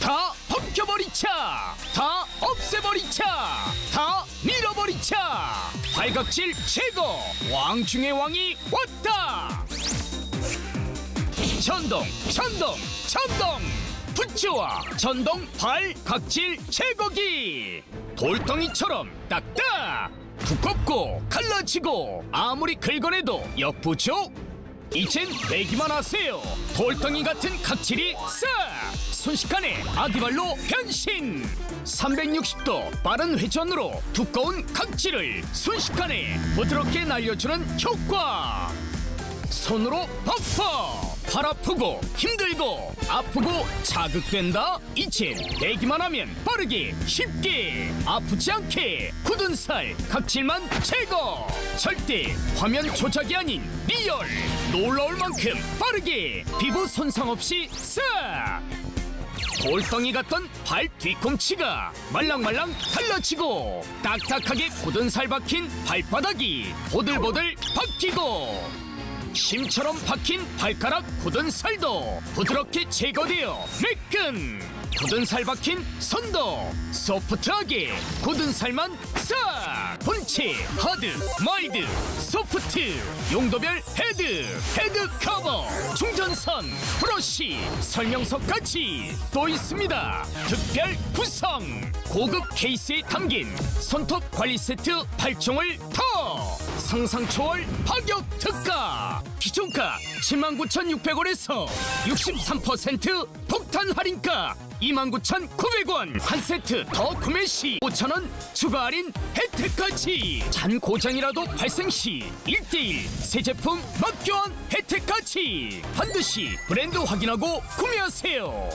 다 벗겨버리자 다 없애버리자 다 밀어버리자 발각질 제거 왕 중의 왕이 왔다. 전동 전동 전동. 부츠와 전동 발각질 제거기. 돌덩이처럼 딱딱. 두껍고 갈라지고 아무리 긁어내도 역부족 이젠 내기만 하세요. 돌덩이 같은 각질이 싹! 순식간에 아기발로 변신! 360도 빠른 회전으로 두꺼운 각질을 순식간에 부드럽게 날려주는 효과! 손으로 퍽퍽 팔 아프고 힘들고 아프고 자극된다? 이젠 내기만 하면 빠르게 쉽게 아프지 않게 굳은 살 각질만 제거 절대 화면 조작이 아닌 리얼 놀라울 만큼 빠르게 피부 손상 없이 싹! 돌덩이 같던 발 뒤꿈치가 말랑말랑 달라지고 딱딱하게 굳은 살 박힌 발바닥이 보들보들 박히고 심처럼 박힌 발가락 굳은 살도 부드럽게 제거되어 매끈. 굳은 살 박힌 손도 소프트하게 굳은 살만 싹 본체 하드 마이드 소프트 용도별 헤드 헤드 커버 충전선 브러쉬 설명서까지 또 있습니다. 특별 구성. 고급 케이스에 담긴 손톱 관리 세트 8종을 더 상상 초월 파격 특가. 기존가 79,600원에서 63% 폭탄 할인가. 29,900원 한 세트 더 구매 시 5,000원 추가 할인 혜택까지. 잔 고장이라도 발생 시 1대1 새 제품 맛교환 혜택까지. 반드시 브랜드 확인하고 구매하세요